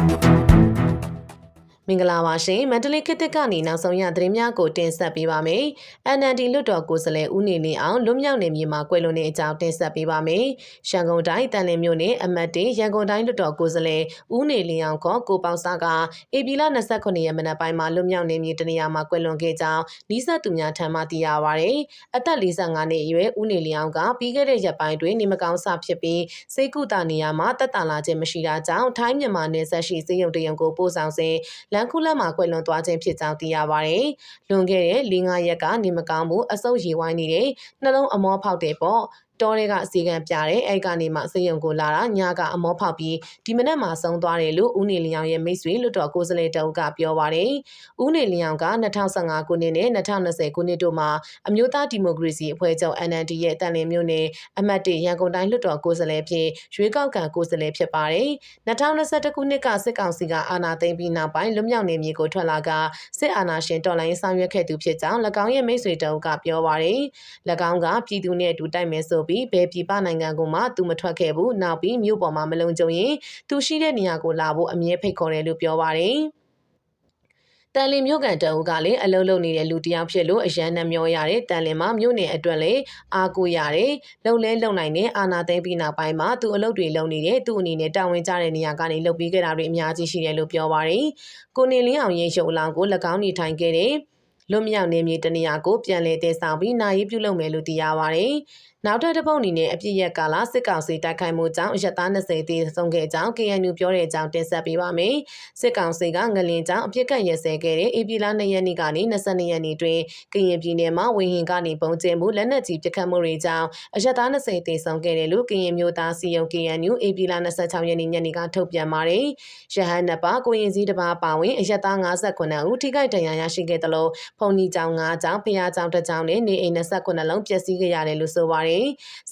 Thank you. မင်္ဂလာပါရှင်မန္တလေးခေတ်သစ်ကနေနောက်ဆုံးရသတင်းများကိုတင်ဆက်ပေးပါမယ်။ NND လွတ်တော်ကိုယ်စားလှယ်ဦးနေလင်းအောင်လွတ်မြောက်နေမြေမှာကွယ်လွန်တဲ့အကြောင်းတင်ဆက်ပေးပါမယ်။ရန်ကုန်တိုင်းတန်လင်းမြို့နယ်အမတ်တေရန်ကုန်တိုင်းလွတ်တော်ကိုယ်စားလှယ်ဦးနေလင်းအောင်ခေါ်ကိုပေါစားကဧပြီလ29ရက်မနက်ပိုင်းမှာလွတ်မြောက်နေမြေတနေရာမှာကွယ်လွန်ခဲ့ကြောင်းနီးစပ်သူများထံမှသိရပါဗျ။အသက်45နှစ်အရွယ်ဦးနေလင်းအောင်ကပြီးခဲ့တဲ့ရက်ပိုင်းတွင်နေမကောင်းစဖြစ်ပြီးစိတ်ကုသနေရာမှာတက်တာလာခြင်းမရှိတာကြောင့်ထိုင်းမြန်မာနယ်စပ်ရှိစေယုံတရုံကိုပို့ဆောင်စဉ်လန်ခုလက်မှာကွယ်လွန်သွားခြင်းဖြစ်ကြောင်းသိရပါတယ်။လွန်ခဲ့တဲ့၄-၅ရက်ကနေမကောင်းမှုအဆုတ်ရေဝိုင်းနေတဲ့နှလုံးအမောဖောက်တဲ့ပေါ့ တောတွေကစီကံပြတယ်အဲ့ကနေမှစေယုံကိုလာတာညကအမောဖောက်ပြီးဒီမနက်မှဆုံးသွားတယ်လို့ဦးနေလျောင်ရဲ့မိတ်ဆွေလွတ်တော်ကိုယ်စားလှယ်တုံးကပြောပါတယ်။ဦးနေလျောင်က2015ခုနှစ်နဲ့2020ခုနှစ်တို့မှာအမျိုးသားဒီမိုကရေစီအဖွဲ့ချုပ် NLD ရဲ့တန်လင်းမျိုးနယ်အမတ်တေရန်ကုန်တိုင်းလွတ်တော်ကိုယ်စားလှယ်ဖြစ်ရွေးကောက်ခံကိုယ်စားလှယ်ဖြစ်ပါတယ်။2021ခုနှစ်ကစစ်ကောင်စီကအာဏာသိမ်းပြီးနောက်ပိုင်းလွတ်မြောက်နေမြေကိုထွက်လာကစစ်အာဏာရှင်တော်လှန်ရေးဆောင်ရွက်ခဲ့သူဖြစ်ကြောင်း၎င်းရဲ့မိတ်ဆွေတုံးကပြောပါတယ်။၎င်းကပြည်သူနဲ့အတူတိုက်မယ်ဆိုပြီးဘယ်ပြည်ပနိုင်ငံကမှသူမထွက်ခဲ့ဘူးနောက်ပြီးမြို့ပေါ်မှာမလုံခြုံရင်သူရှိတဲ့နေရာကိုလာဖို့အမြဲဖိတ်ခေါ်တယ်လို့ပြောပါတယ်တန်လင်မြို့ကန်တအုပ်ကလည်းအလုံးလုံးနေတဲ့လူတယောက်ဖြစ်လို့အရန်နှမျောရတယ်တန်လင်မှာမြို့နယ်အတွက်လည်းအားကိုရတယ်လုံလဲလုံနိုင်တဲ့အာနာသိမ့်ပြီးနောက်ပိုင်းမှာသူအလုပ်တွေလုပ်နေတဲ့သူ့အနေနဲ့တာဝန်ကျတဲ့နေရာကနေလုပ်ပြီးခဲ့တာတွေအများကြီးရှိတယ်လို့ပြောပါတယ်ကိုနေလင်းအောင်ရင်ရုပ်အလောင်းကို၎င်းနေထိုင်ခဲ့တဲ့လွတ်မြောက်နေမြေတနေရာကိုပြန်လည်တည်ဆောင်ပြီးနိုင်ရေးပြုလုပ်မယ်လို့သိရပါတယ်။နောက်ထပ်တစ်ပုတ်အနေနဲ့အပြစ်ရက်ကာလစစ်ကောင်စီတိုက်ခိုက်မှုကြောင့်ရက်သား20တည်ဆုံးခဲ့ကြောင်း KNU ပြောတဲ့အကြောင်းတင်ဆက်ပေးပါမယ်။စစ်ကောင်စီကငလင်ကြောင့်အပြစ်ကတ်ရက်စဲခဲ့တဲ့ဧပြီလ2ရက်နေ့ကနေ22ရက်နေ့တွင်ကရင်ပြည်နယ်မှာဝင်းဟင်ကနေပုံကျဲမှုလက်နက်ကြီးပစ်ခတ်မှုတွေကြောင့်အရက်သား20တည်ဆုံးခဲ့တယ်လို့ကရင်မျိုးသားစီယုံ KNU ဧပြီလ26ရက်နေ့ညနေကထုတ်ပြန်ပါတယ်။ရဟန်းနှစ်ပါးကိုရင်စည်းတစ်ပါးပါဝင်အရက်သား59ဦးထိခိုက်ဒဏ်ရာရရှိခဲ့တယ်လို့ဖုန်ကြီးကျောင်း9ကျောင်းဖျားကျောင်းတစ်ကျောင်းနဲ့နေအိမ်29လုံးပျက်စီးခဲ့ရတယ်လို့ဆိုပါတယ်။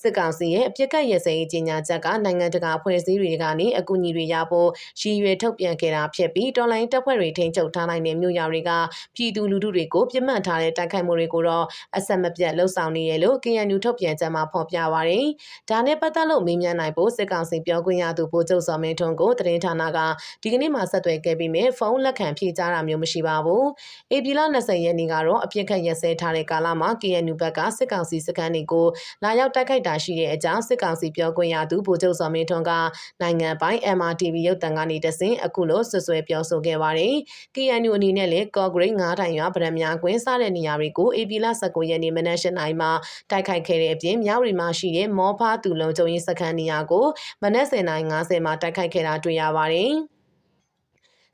စစ်ကောင်စီရဲ့အပြစ်ကတ်ရစဲရေးကြီးညာချက်ကနိုင်ငံတကာဖွဲ့စည်းတွေကနေအကူအညီတွေရဖို့ရည်ရွယ်ထုတ်ပြန်ခဲ့တာဖြစ်ပြီးတော်လိုင်းတပ်ဖွဲ့တွေထိန်းချုပ်ထားနိုင်တဲ့မြို့ရွာတွေကပြည်သူလူထုတွေကိုပြစ်မှတ်ထားတဲ့တိုက်ခိုက်မှုတွေကိုတော့အဆက်မပြတ်လှုံ့ဆော်နေရလို့ KNU ထုတ်ပြန်ချက်မှာဖော်ပြပါရယ်။ဒါနဲ့ပတ်သက်လို့မေးမြန်းနိုင်ဖို့စစ်ကောင်စီပြောခွင့်ရသူဗိုလ်ချုပ်စောမင်းထွန်းကိုသတင်းဌာနကဒီကနေ့မှဆက်သွယ်ခဲ့ပြီးမြဲဖုန်းလက်ခံဖြေကြားတာမျိုးမရှိပါဘူး။ဧပြီလ20ရက်နေ့ကတော့အပြစ်ခတ်ရက်စဲထားတဲ့ကာလမှာ KNU ဘက်ကစစ်ကောင်စီစခန်းတွေကိုလာရောက်တိုက်ခိုက်တာရှိတဲ့အကြောင်းစစ်ကောင်စီပြောခွင့်ရသူဗိုလ်ချုပ်စောမင်းထွန်းကနိုင်ငံပိုင်း MRTV ရုပ်သံကနေတဆင့်အခုလိုဆွဆွဲပြောဆိုခဲ့ပါတယ်။ KNU အနေနဲ့လည်းကော့ဂရိတ်9တိုင်ရွာဗရမများကွင်းစတဲ့နေရာတွေကို AP လ19ရက်နေ့မနက်၈နာရီမှာတိုက်ခိုက်ခဲ့တဲ့အပြင်မြောက်ရီမှာရှိတဲ့မောဖားတူလုံကျုံရေးစခန်းနေရာကိုမနက်09:50မှာတိုက်ခိုက်ခဲ့တာတွေ့ရပါတယ်။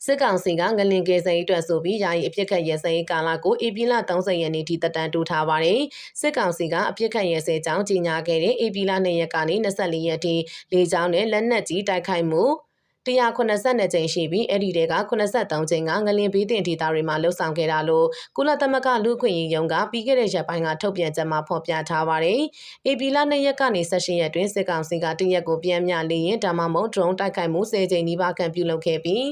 စစ်ကောင်စီကငလင်ကယ်ဆယ်ရေးအတွက်ဆိုပြီးယာယီအပြစ်ခတ်ရဲစဲရေးကာလကိုဧပြီလ30ရက်နေ့ထိတက်တန်းတိုးထားပါတယ်။စစ်ကောင်စီကအပြစ်ခတ်ရဲစဲကြောင်းကြီးညာခဲ့တဲ့ဧပြီလ2ရက်ကနေ24ရက်ထိလေကြောင်းနဲ့လက်နက်ကြီးတိုက်ခိုက်မှု182ကြိမ်ရှိပြီးအဲ့ဒီတဲက83ကြိမ်ကငလင်ဘေးတင်ဒေသတွေမှာလှုပ်ဆောင်ခဲ့တာလို့ကုလသမဂ္ဂလူ့ခွင့်ရေးရုံးကပြီးခဲ့တဲ့ရက်ပိုင်းကထုတ်ပြန်ချက်မှာဖော်ပြထားပါတယ်။ AP လ2ရက်ကနေ16ရက်တွင်စစ်ကောင်စီကတရက်ကိုပြန်မြလေရင်ဒါမှမဟုတ် drone တိုက်ခိုက်မှု10ကြိမ်နီးပါးခံပြုလုပ်ခဲ့ပြီး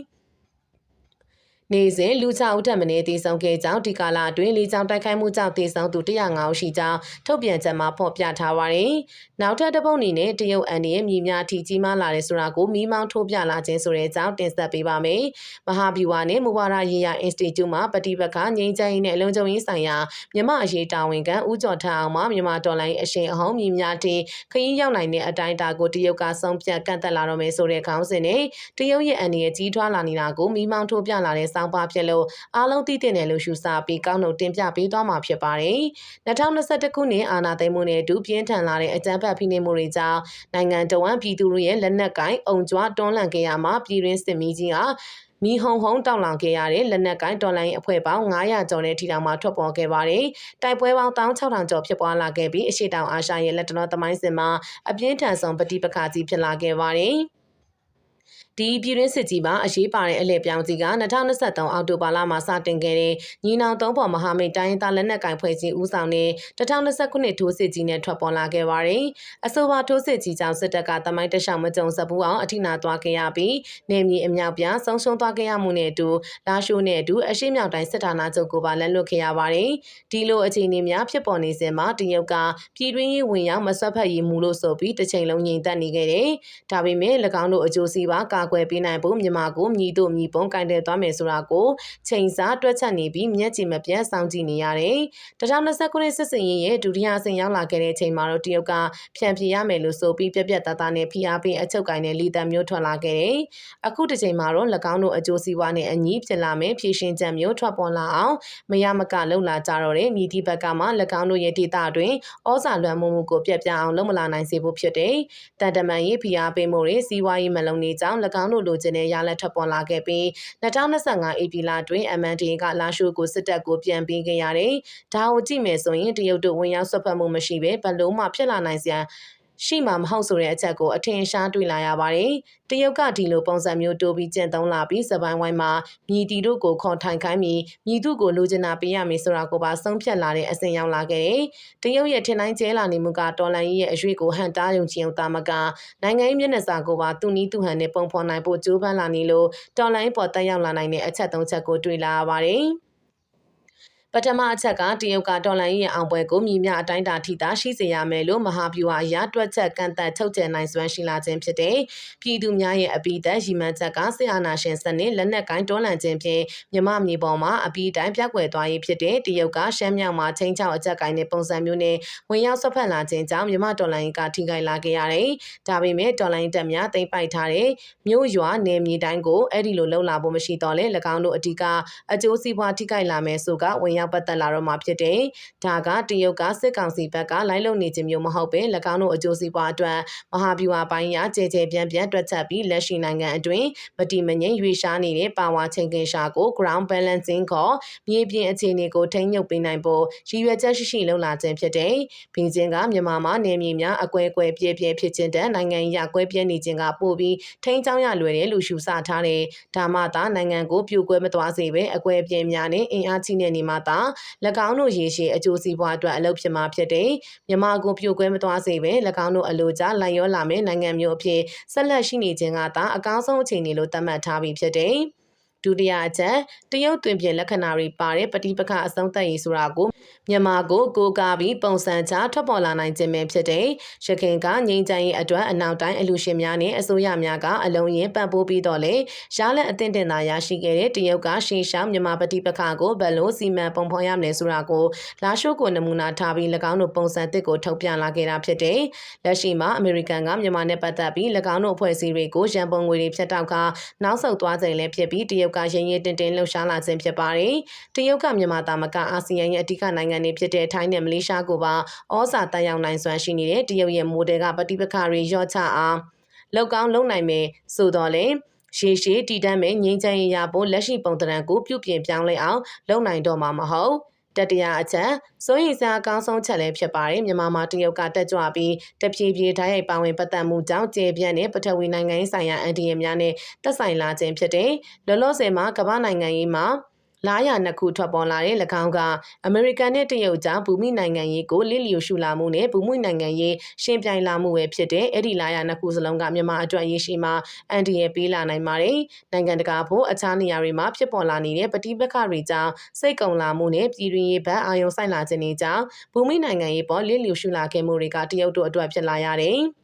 နေစဉ်လူ6ဦးထပ်မံတည်ဆုံခဲ့ကြောင်းဒီကာလအတွင်းလေကြောင်းတိုက်ခိုက်မှုကြောင့်တည်ဆုံသူ105ဦးရှိကြောင်းထုတ်ပြန်ချက်မှာဖော်ပြထားပါတယ်။နောက်ထပ်တစ်ပုတ်အနေနဲ့တရုတ်အန်ရဲ့မြေများထိကြီးမားလာတဲ့ဆိုတာကိုမီးမောင်းထိုးပြလာခြင်းဆိုတဲ့အကြောင်းတင်ဆက်ပေးပါမယ်။မဟာဗျူဟာနဲ့မူဝါဒရေးရာအင်စတီကျူမှာပฏิပတ်ကငြိမ်းချမ်းရေးနဲ့အလုံးစုံရေးဆိုင်ရာမြမအရေးတာဝန်ခံဦးကျော်ထအောင်မှမြန်မာတော်လိုင်းအရှင်အဟောင်းမြေများထိခရီးရောက်နိုင်တဲ့အတိုင်းအတာကိုတရုတ်ကဆုံးဖြတ်ကန့်သက်လာတော့မယ်ဆိုတဲ့ခေါင်းစဉ်နဲ့တရုတ်ရဲ့အန်ရဲ့ကြီးထွားလာနေတာကိုမီးမောင်းထိုးပြလာတဲ့စောင်းပါဖြစ်လို့အားလုံးသိတဲ့နယ်လို့ရှုစားပြီးကောင်းနှုတ်တင်ပြပေးသွားမှာဖြစ်ပါတယ်။2021ခုနှစ်အာဏာသိမ်းမှုနဲ့အတူပြင်းထန်လာတဲ့အကြမ်းဖက်ဖိနှိပ်မှုတွေကြောင့်နိုင်ငံတော်ဝန်ပြည်သူတွေရဲ့လက်နက်ကိုင်အုံကြွတွန်းလှန်ခဲ့ရမှာပြည်တွင်းစစ်မီးကြီးဟာမီဟုံဟုံတောက်လောင်ခဲ့ရတဲ့လက်နက်ကိုင်းတော်လိုင်းအဖွဲ့ပေါင်း900ကျော်နဲ့ထိတောင်မှထွက်ပေါ်ခဲ့ပါတယ်။တိုက်ပွဲပေါင်း16000ကျော်ဖြစ်ပွားလာခဲ့ပြီးအရှိတောင်အာရှရဲ့လက်တတော်သမိုင်းစဉ်မှာအပြင်းထန်ဆုံးပဋိပက္ခကြီးဖြစ်လာခဲ့ပါတယ်။ ဒီပြည်တွင်းစစ်ကြီးမှာအရေးပါတဲ့အလှည့်ပြောင်းကြီးက2023အောက်တိုဘာလမှာစတင်ခဲ့တဲ့ညီနောင်သုံးပေါ်မဟာမိတ်တိုင်းသားလက်နက်ကင်ဖွဲ့စည်းဦးဆောင်တဲ့2020ခုနှစ်ထိုးစစ်ကြီးနဲ့ထွက်ပေါ်လာခဲ့ပါတယ်။အဆိုပါထိုးစစ်ကြီးကြောင့်စစ်တပ်ကတမိုင်းတခြားမကြုံစဘူးအောင်အထိနာသွားခဲ့ရပြီးနေမြေအမြောက်ပြားဆုံးရှုံးသွားခဲ့ရမှုနဲ့အတူလာရှိုးနဲ့အတူအရှိမြောက်တိုင်းစစ်ဌာနချုပ်ကိုပါလက်လွတ်ခဲ့ရပါတယ်။ဒီလိုအခြေအနေများဖြစ်ပေါ်နေစဉ်မှာတရုတ်ကပြည်တွင်းရေးဝင်ရောက်မဆွတ်ဖက်ရေးမူလို့ဆိုပြီးတစ်ချိန်လုံးငြိမ်သက်နေခဲ့တယ်။ဒါပေမဲ့၎င်းတို့အကျိုးစီးပွားကာကွယ်ပေးနိုင်ဖို့မြန်မာကိုမြည်တို့မြည်ပုံကင်တယ်သွားမယ်ဆိုတာကိုချိန်စားတွက်ချက်နေပြီးမျက်ခြေမပြတ်စောင့်ကြည့်နေရတယ်။2029ခုနှစ်စစ်စင်ရေးရဲ့ဒုတိယဆင်ရောက်လာခဲ့တဲ့အချိန်မှာတော့တရုတ်ကဖြန့်ပြရမယ်လို့ဆိုပြီးပြက်ပြက်သားသားနဲ့ဖိအားပေးအချုပ်ကိုင်းတဲ့လီတံမျိုးထွက်လာခဲ့တယ်။အခုတစ်ချိန်မှာတော့၎င်းတို့အကျိုးစီးပွားနဲ့အညီဖြစ်လာမယ်ဖြည့်ရှင်ချက်မျိုးထွက်ပေါ်လာအောင်မရမကလှုပ်လာကြတော့တဲ့မြည်တိဘက်ကမှ၎င်းတို့ရဲ့ဒေတာတွင်ဩဇာလွှမ်းမိုးမှုကိုပြက်ပြအောင်လုပ်မလာနိုင်စေဖို့ဖြစ်တယ်။တန်တမန်ရေးဖိအားပေးမှုတွေစီးပွားရေးမလုံနေကြောင်း၎င်းတို့လိုချင်တဲ့ရလဒ်ထွက်ပေါ်လာခဲ့ပြီး2025ဧပြီလတွင် MND ကလာရှိုးကိုစစ်တပ်ကိုပြန်ပေးခဲ့ရတယ်။ဒါကိုကြည့်မယ်ဆိုရင်တရုတ်တို့ဝင်ရောက်ဆွတ်ဖက်မှုမရှိဘဲဘလို့မှဖြစ်လာနိုင်စရာ ရှိမှာမဟုတ်ဆိုတဲ့အချက်ကိုအထင်ရှားတွေ့လာရပါတယ်။တရုတ်ကဒီလိုပုံစံမျိုးတိုးပြီးကျင့်သုံးလာပြီးစပိုင်းဝိုင်းမှာမြည်တီတို့ကိုခေါ်ထိုင်ခိုင်းပြီးမြည်သူကိုလိုချင်တာပေးရမယ်ဆိုတာကိုပါဆုံးဖြတ်လာတဲ့အစဉ်ရောက်လာခဲ့တယ်။တရုတ်ရဲ့ထင်တိုင်းကျဲလာနေမှုကတော်လန်ကြီးရဲ့အရွေကိုဟန်တားယုံချင်အောင်တာမကနိုင်ငံရေးမျက်နှာစာကိုပါသူနီးသူဟန်နဲ့ပုံဖော်နိုင်ဖို့ကြိုးပမ်းလာနေလို့တော်လန်ပေါ်တက်ရောက်လာနိုင်တဲ့အချက်သုံးချက်ကိုတွေ့လာရပါတယ်။ ပထမအချက်ကတရုတ်ကဒေါ်လာရဲ့အောင်ပွဲကိုမြည်မြအတိုင်းတာထိတာရှိစေရမယ်လို့မဟာဗျူဟာအရတွက်ချက်ကန့်သက်ထုတ်ကျယ်နိုင်စွမ်းရှိလာခြင်းဖြစ်တဲ့ပြည်သူများရဲ့အပိသက်ရည်မှန်းချက်ကဆီအာနာရှင်စနစ်လက်နက်ကိုင်းတွန်းလှန်ခြင်းဖြင့်မြမမြေပေါ်မှာအပိတိုင်းပြောက်ွယ်သွားရေးဖြစ်တဲ့တရုတ်ကရှမ်းမြောက်မှာချင်းချောက်အချက်ကိုင်းတဲ့ပုံစံမျိုးနဲ့ဝင်ရောက်ဆွတ်ဖက်လာခြင်းကြောင့်မြမဒေါ်လာကထိခိုက်လာခဲ့ရတယ်။ဒါပေမဲ့ဒေါ်လာတက်များတိမ့်ပိုက်ထားတဲ့မြို့ရွာနယ်မြေတိုင်းကိုအဲ့ဒီလိုလှုပ်လာဖို့မရှိတော့လဲ၎င်းတို့အဓိကအကျိုးစီးပွားထိခိုက်လာမယ်ဆိုကဝင်ရောက်ပတ်သက်လာတော့မှာဖြစ်တယ်။ဒါကတရုတ်ကစစ်ကောင်စီဘက်ကလိုက်လုံနေခြင်းမျိုးမဟုတ်ပဲ၎င်းတို့အကျိုးစီးပွားအတွက်မဟာဗျူဟာပိုင်းရာကြေကြေပြန့်ပြန့်တွက်ချက်ပြီးလက်ရှိနိုင်ငံအတွင်းမတိမငြိမ်ရွေရှားနေတဲ့ပါဝါချင်းကင်ရှာကို ground balancing ခေါ်မြေပြင်အခြေအနေကိုထိန်းညှုပ်ပေးနိုင်ဖို့ရည်ရွယ်ချက်ရှိရှိလှုပ်လာခြင်းဖြစ်တယ်။ဘီဂျင်းကမြန်မာမှာနေမြေများအကွဲကွဲပြည့်ပြည့်ဖြစ်ခြင်းတဲ့နိုင်ငံရကွဲပြဲနေခြင်းကပို့ပြီးထိန်းချောင်းရလွယ်တယ်လို့ရှုဆထားတယ်။ဒါမှသာနိုင်ငံကိုပြိုကွဲမသွားစေပဲအကွဲပြဲများနဲ့အင်အားကြီးနေနေမှသာ၎င်းတို့ရေရှည်အကျိုးစီးပွားအတွက်အလုပ်ဖြစ်မှာဖြစ်တယ်။မြန်မာကိုပြိုကွဲမသွားစေပဲ၎င်းတို့အလိုကျလိုက်ရောလာမယ့်နိုင်ငံမျိုးအဖြစ်ဆက်လက်ရှိနေခြင်းကသာအကောင်းဆုံးအခြေအနေလို့သတ်မှတ်ထားပြီးဖြစ်တယ်။ ဒုတိယအချက်တရုတ်တွင်ပြင်လက္ခဏာတွေပါတဲ့ပဋိပက္ခအဆုံးသတ်ရေးဆိုတာကိုမြန်မာကိုကိုကားပြီးပုံစံချထွက်ပေါ်လာနိုင်ခြင်းပဲဖြစ်တဲ့ရခိုင်ကငြိမ်းချမ်းရေးအတွက်အနောက်တိုင်းအလူရှင်များနဲ့အစိုးရများကအလုံးရင်ပံ့ပိုးပြီးတော့လေရလက်အသင့်တင်သာရရှိခဲ့တဲ့တရုတ်ကရှေးရှောင်းမြန်မာပဋိပက္ခကိုဘယ်လိုစီမံပုံဖော်ရမလဲဆိုတာကိုလာရှိုးကိုနမူနာထားပြီး၎င်းတို့ပုံစံတစ်ကိုထုတ်ပြန်လာခဲ့တာဖြစ်တဲ့လက်ရှိမှာအမေရိကန်ကမြန်မာနဲ့ပတ်သက်ပြီး၎င်းတို့အဖွဲ့အစည်းတွေကိုရန်ပုံငွေတွေဖြတ်တောက်ကနောက်ဆုတ်သွားချိန်လည်းဖြစ်ပြီးတရုတ်ကရင်းရင်းတင်တင်လှုပ်ရှားလာခြင်းဖြစ်ပါတယ်။တရုတ်ကမြန်မာတာမကအာဆီယံရဲ့အဓိကနိုင်ငံတွေဖြစ်တဲ့ထိုင်းနဲ့မလေးရှားကိုပါဩဇာတက်ရောက်နိုင်စွမ်းရှိနေတဲ့တရုတ်ရဲ့မိုဒယ်ကပဋိပက္ခတွေရော့ချအောင်လောက်ကောင်းလုံနိုင်မယ်ဆိုတော့လေရှေးရှေးတည်တတ်မဲ့ငြိမ်းချမ်းရေးရဖို့လက်ရှိပုံသဏ္ဍာန်ကိုပြုပြင်ပြောင်းလဲအောင်လုပ်နိုင်တော့မှာမဟုတ် တတိယအချက်စိုးရိမ်စရာအကောင်းဆုံးချက်လည်းဖြစ်ပါတယ်မြန်မာမှာတရုတ်ကတက်ကြွပြီးတပြေးပြေးဓာတ်ရိုက်ပါဝင်ပတ်သက်မှုကြောင့်ကျေပြန့်တဲ့ပထဝီနိုင်ငံရေးဆိုင်ရာအန်တီယများနဲ့သက်ဆိုင်လာခြင်းဖြစ်တဲ့လောလောဆယ်မှာကမ္ဘာနိုင်ငံရေးမှာ လာရနှစ်ခုထွက်ပေါ်လာတဲ့၎င်းကအမေရိကန်နဲ့တရုတ်ကြားဘူမိနိုင်ငံရေးကိုလစ်လျူရှုလာမှုနဲ့ဘူမိနိုင်ငံရေးရှင်ပြိုင်လာမှုပဲဖြစ်တဲ့အဲ့ဒီလာရနှစ်ခုစလုံးကမြန်မာအတွက်ရေးရှိမှာအန်တီရဲ့ပေးလာနိုင်ပါတယ်။နိုင်ငံတကာဖို့အခြားနေရာတွေမှာဖြစ်ပေါ်လာနေတဲ့ပဋိပက္ခတွေကြောင့်စိတ်ကုံလာမှုနဲ့ပြည်တွင်းရေးဘက်အာရုံစိုက်လာခြင်းတွေကြောင့်ဘူမိနိုင်ငံရေးပေါ်လစ်လျူရှုလာခဲ့မှုတွေကတရုတ်တို့အတွက်ဖြစ်လာရတယ်။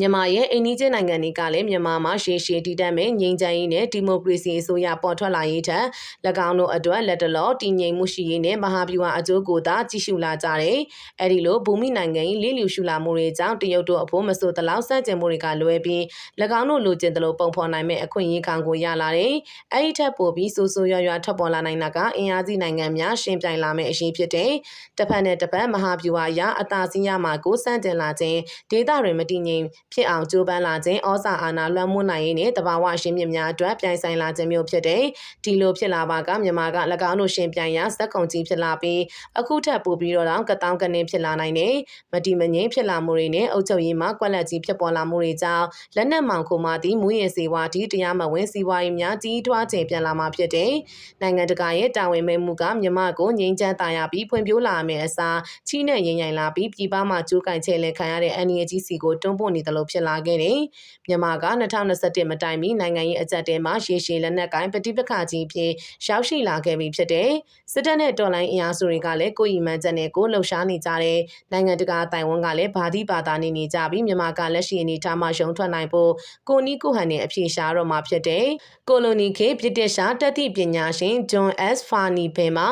မြန်မာရဲ့အိန္ဒိချင်းနိုင်ငံတွေကလည်းမြန်မာမှာရှေးရှည်တည်တတ်မဲ့ငြိမ်းချမ်းရေးနဲ့ဒီမိုကရေစီအစိုးရပေါ်ထွက်လာရေးထက်၎င်းတို့အတွက်လက်တလောတည်ငြိမ်မှုရှိရေးနဲ့မဟာဗျူဟာအကျိုးကိုသာကြည့်ရှုလာကြတယ်။အဲဒီလိုဘူမိနိုင်ငံ၏လေးလျူရှုလာမှုတွေကြောင့်တရုတ်တို့အဖို့မဆိုတလောက်စန့်ကျင်မှုတွေကလွဲပြီး၎င်းတို့လိုချင်တယ်လို့ပုံဖော်နိုင်မဲ့အခွင့်အရေးကောင်ကိုရလာတယ်။အဲဒီထက်ပိုပြီးဆိုးဆိုးရွားရွားထွက်ပေါ်လာနိုင်တာကအင်အားကြီးနိုင်ငံများရှင်ပြိုင်လာမဲ့အရေးဖြစ်တယ်။တစ်ဖက်နဲ့တစ်ဖက်မဟာဗျူဟာရအသာစီးရမှာကိုစန့်ကျင်လာခြင်းဒေသတွင်မတည်ငြိမ်ဖြစ်အောင်ကြိုးပမ်းလာခြင်းဩဇာအာဏာလွှမ်းမိုးနိုင်ရေးနဲ့တဘာဝရှင်မြင့်များအတွက်ပြိုင်ဆိုင်လာခြင်းမျိုးဖြစ်တဲ့ဒီလိုဖြစ်လာပါကမြန်မာက၎င်းတို့ရှင်ပြိုင်ရာဇက်ကုံကြီးဖြစ်လာပြီးအခုထပ်ပိုပြီးတော့ကတောင်းကနေဖြစ်လာနိုင်တယ်မတိမငိမ့်ဖြစ်လာမှုတွေနဲ့အုပ်ချုပ်ရေးမှာကွက်လက်ကြီးဖြစ်ပေါ်လာမှုတွေကြောင့်လက်နက်မှောင်ခိုမှသည့်မူရင်စီဝါဒီတရားမဝင်စီဝါရေးများကြီးထွားခြင်းပြန်လာမှာဖြစ်တဲ့နိုင်ငံတကာရဲ့တာဝန်မဲမှုကမြန်မာကိုငြိမ်းချမ်းသာရပြီးဖွံ့ဖြိုးလာမယ်အစားချီးနဲ့ရင်ရိုင်လာပြီးပြည်ပမှာကျိုးကန်ချဲလဲခံရတဲ့ NUG စီကိုတွန်းပို့နေတယ်လို့လိုဖြစ်လာခဲ့တယ်။မြန်မာက2021မတိုင်မီနိုင်ငံရေးအကြက်တဲမှာရေရှည်လက်နက်ကိုင်ပဋိပက္ခကြီးဖြစ်ရောက်ရှိလာခဲ့ပြီဖြစ်တဲ့စစ်တပ်နဲ့တော်လိုင်းအင်အားစုတွေကလည်းကိုယ်ရီမှန်းချက်နဲ့ကိုလှုပ်ရှားနေကြတဲ့နိုင်ငံတကာတိုင်ဝမ်ကလည်းဘာတိဘာသာနေနေကြပြီးမြန်မာကလက်ရှိအနေထားမှာရုံထွက်နိုင်ဖို့ကိုနီးကိုဟန်နဲ့အပြေရှားတော့မှာဖြစ်တဲ့ကိုလိုနီခေဗြိတိရှားတတိပညာရှင်ဂျွန် S. ဖာနီဘဲမှာ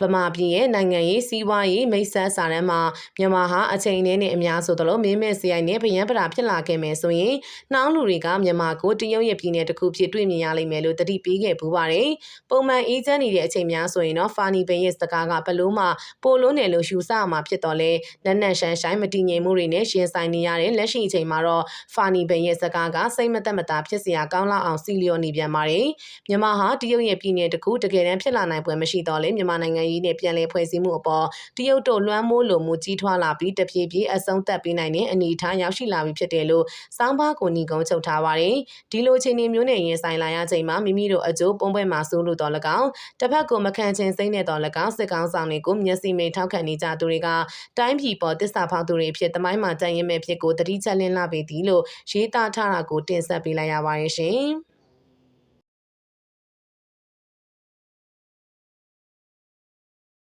ဗမာပြည်ရဲ့နိုင်ငံရေးစီးပွားရေးမိတ်ဆက်စာတမ်းမှာမြန်မာဟာအချိန်နဲ့နဲ့အများဆိုသလိုမင်းမဲ့စရိုက်နဲ့ဗယံပရာဖြစ်လာခဲ့မယ်ဆိုရင်နှောင်းလူတွေကမြန်မာကိုတရုတ်ရဲ့ပြည်နယ်တစ်ခုဖြစ်တွေ့မြင်ရလိမ့်မယ်လို့တတိပေးခဲ့ပူပါတယ်။ပုံမှန်အေးချမ်းနေတဲ့အချိန်များဆိုရင်တော့ဖာနီဘင်ရဲ့စကားကဘလို့မှပိုလုံးနယ်လို့ယူဆမှာဖြစ်တော့လဲလက်နက်ရှမ်းဆိုင်မတည်ငြိမ်မှုတွေနဲ့ရှင်ဆိုင်နေရတဲ့လက်ရှိအချိန်မှာတော့ဖာနီဘင်ရဲ့စကားကစိတ်မသက်မသာဖြစ်စရာကောင်းလောက်အောင်စီလျော်နေပြန်ပါတယ်။မြန်မာဟာတရုတ်ရဲ့ပြည်နယ်တစ်ခုတကယ်တမ်းဖြစ်လာနိုင်ပွဲမရှိတော့လဲမြန်မာနိုင်ငံရေးနဲ့ပြန်လည်ဖွဲ့စည်းမှုအပေါ်တရုတ်တို့လွှမ်းမိုးလိုမှုကြီးထွားလာပြီးတဖြည်းဖြည်းအဆုံးသတ်ပေးနိုင်တဲ့အနေအထားရောက်ရှိလာပြီဖြစ်တယ်လို့စောင်းပါးကိုညီကုန်းချုပ်ထားပါတယ်။ဒီလိုအခြေအနေမျိုးနဲ့ရင်ဆိုင်လာရချိန်မှာမိမိတို့အကျိုးပုံပွဲမှာစိုးလို့တော်လကောက်တစ်ဖက်ကိုမခံချင်စိမ့်နဲ့တော်လကောက်စစ်ကောင်းဆောင်တွေကိုမျက်စိမိတ်ထောက်ခံနေကြသူတွေကတိုင်းပြည်ပေါ်တစ္ဆာဖောက်သူတွေဖြစ်တမိုင်းမှာတန်ရင်မဲ့ဖြစ်ကိုတတိချက်လင်းလာပေသည်လို့ရေးသားထားတာကိုတင်ဆက်ပေးလိုက်ရပါတယ်ရှင်။